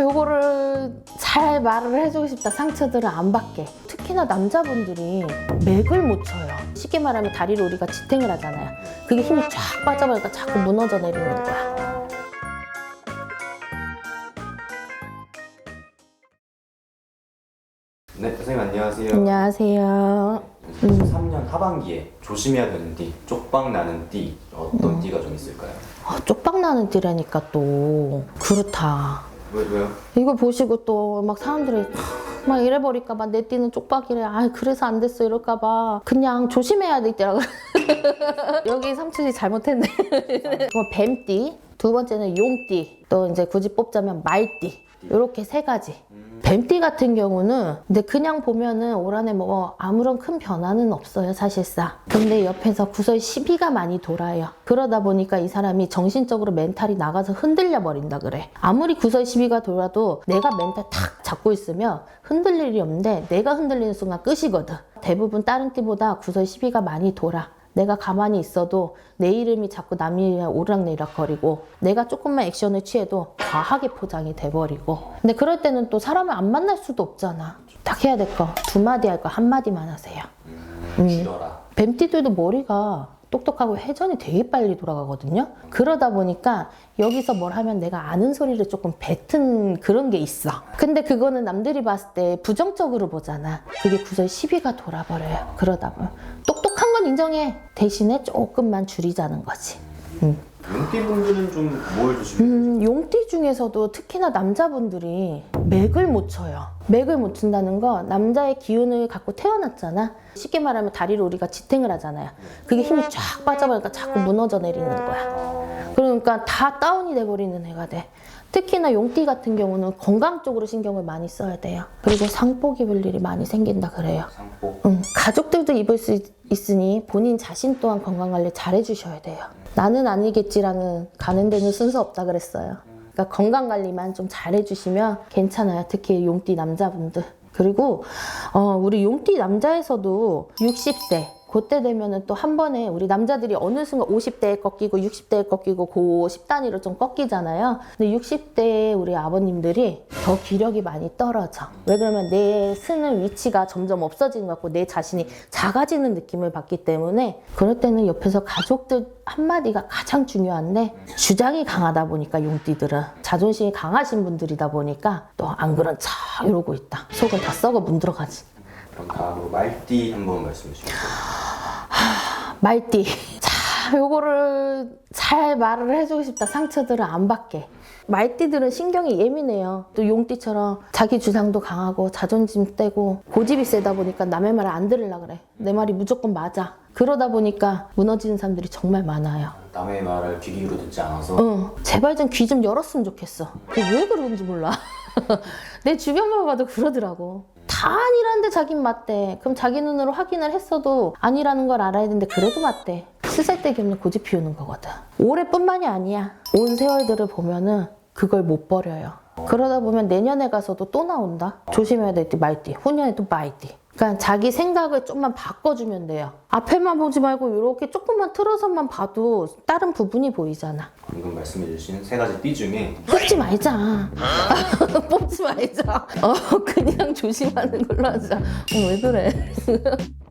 요거를 잘 말을 해주고 싶다. 상처들을 안 받게. 특히나 남자분들이 맥을 못 쳐요. 쉽게 말하면 다리를 우리가 지탱을 하잖아요. 그게 힘이 쫙 빠져버리니까 자꾸 무너져 내리는 거야. 네, 선생님 안녕하세요. 안녕하세요. 음. 3년 하반기에 조심해야 되는 띠, 쪽박 나는 띠 어떤 음. 띠가 좀 있을까요? 아, 쪽박 나는 띠라니까 또 그렇다. 왜, 왜요? 이거 보시고 또 막 사람들이 막 이래버릴까봐 내 띠는 쪽박이래. 아 그래서 안 됐어 이럴까봐 그냥 조심해야 되더라고. 여기 삼촌이 잘못했네. 그건 뱀띠, 두 번째는 용띠, 또 이제 굳이 뽑자면 말띠. 이렇게 세 가지. 뱀띠 같은 경우는 근데 그냥 보면은 올 한해 뭐 아무런 큰 변화는 없어요 사실상. 근데 옆에서 구설 시비가 많이 돌아요. 그러다 보니까 이 사람이 정신적으로 멘탈이 나가서 흔들려 버린다 그래. 아무리 구설 시비가 돌아도 내가 멘탈 탁 잡고 있으면 흔들릴 일이 없는데 내가 흔들리는 순간 끝이거든. 대부분 다른 띠보다 구설 시비가 많이 돌아 내가 가만히 있어도 내 이름이 자꾸 남이 오르락내리락 거리고 내가 조금만 액션을 취해도 과하게 포장이 돼버리고 근데 그럴 때는 또 사람을 안 만날 수도 없잖아 딱 해야 될 거 두 마디 할 거 한 마디만 하세요 음, 줄여라. 뱀띠들도 머리가 똑똑하고 회전이 되게 빨리 돌아가거든요. 그러다 보니까 여기서 뭘 하면 내가 아는 소리를 조금 뱉은 그런 게 있어. 근데 그거는 남들이 봤을 때 부정적으로 보잖아. 그게 구설 시비가 돌아버려요. 그러다 보면 똑 똑한 건 인정해. 대신에 조금만 줄이자는 거지. 용띠 분들은 좀뭘 되죠? 음, 용띠 중에서도 특히나 남자분들이 맥을 못 쳐요. 맥을 못 춘다는 거 남자의 기운을 갖고 태어났잖아. 쉽게 말하면 다리를 우리가 지탱을 하잖아요. 그게 힘이 쫙 빠져버리니까 자꾸 무너져 내리는 거야. 그러니까 다 다운이 돼버리는 애가 돼. 특히나 용띠 같은 경우는 건강 쪽으로 신경을 많이 써야 돼요. 그리고 상복 입을 일이 많이 생긴다 그래요. 상복. 응, 가족들도 입을 수 있- 있으니 본인 자신 또한 건강 관리 잘 해주셔야 돼요. 나는 아니겠지라는 가는 데는 순서 없다 그랬어요. 그러니까 건강 관리만 좀 잘 해주시면 괜찮아요. 특히 용띠 남자분들. 그리고 어, 우리 용띠 남자에서도 60세 그때 되면은 또 한 번에 우리 남자들이 어느 순간 50대에 꺾이고 60대에 꺾이고 그 10단위로 좀 꺾이잖아요. 근데 60대에 우리 아버님들이 더 기력이 많이 떨어져. 왜 그러면 내 쓰는 위치가 점점 없어지는 것 같고 내 자신이 작아지는 느낌을 받기 때문에 그럴 때는 옆에서 가족들 한마디가 가장 중요한데 주장이 강하다 보니까 용띠들은 자존심이 강하신 분들이다 보니까 또 안 그런 척 이러고 있다. 속은 다 썩어 문들어가지. 그럼 다음으로 말띠 한번 말씀해 주시죠. 말띠. 자, 요거를 잘 말을 해주고 싶다. 상처들을 안 받게. 말띠들은 신경이 예민해요. 또 용띠처럼 자기 주장도 강하고 자존심 떼고 고집이 세다 보니까 남의 말을 안 들으려 그래. 내 말이 무조건 맞아. 그러다 보니까 무너지는 사람들이 정말 많아요. 남의 말을 귀 기울여 듣지 않아서 응, 제발 좀 귀 좀 열었으면 좋겠어. 왜 그러는지 몰라. 내 주변만 봐도 그러더라고. 다 아니라는데 자긴 맞대. 그럼 자기 눈으로 확인을 했어도 아니라는 걸 알아야 되는데 그래도 맞대. 쓰잘데기 없는 고집 피우는 거거든. 올해뿐만이 아니야. 온 세월들을 보면은 그걸 못 버려요. 그러다 보면 내년에 가서도 또 나온다. 조심해야 될때 말띠, 후년에도 말띠. 그러니까 자기 생각을 좀만 바꿔주면 돼요. 앞에만 보지 말고 이렇게 조금만 틀어서만 봐도 다른 부분이 보이잖아. 방금 말씀해 주신 세 가지 띠 중에 뽑지 말자. 뽑지 말자. 어, 그냥 조심하는 걸로 하자. 어, 왜 그래?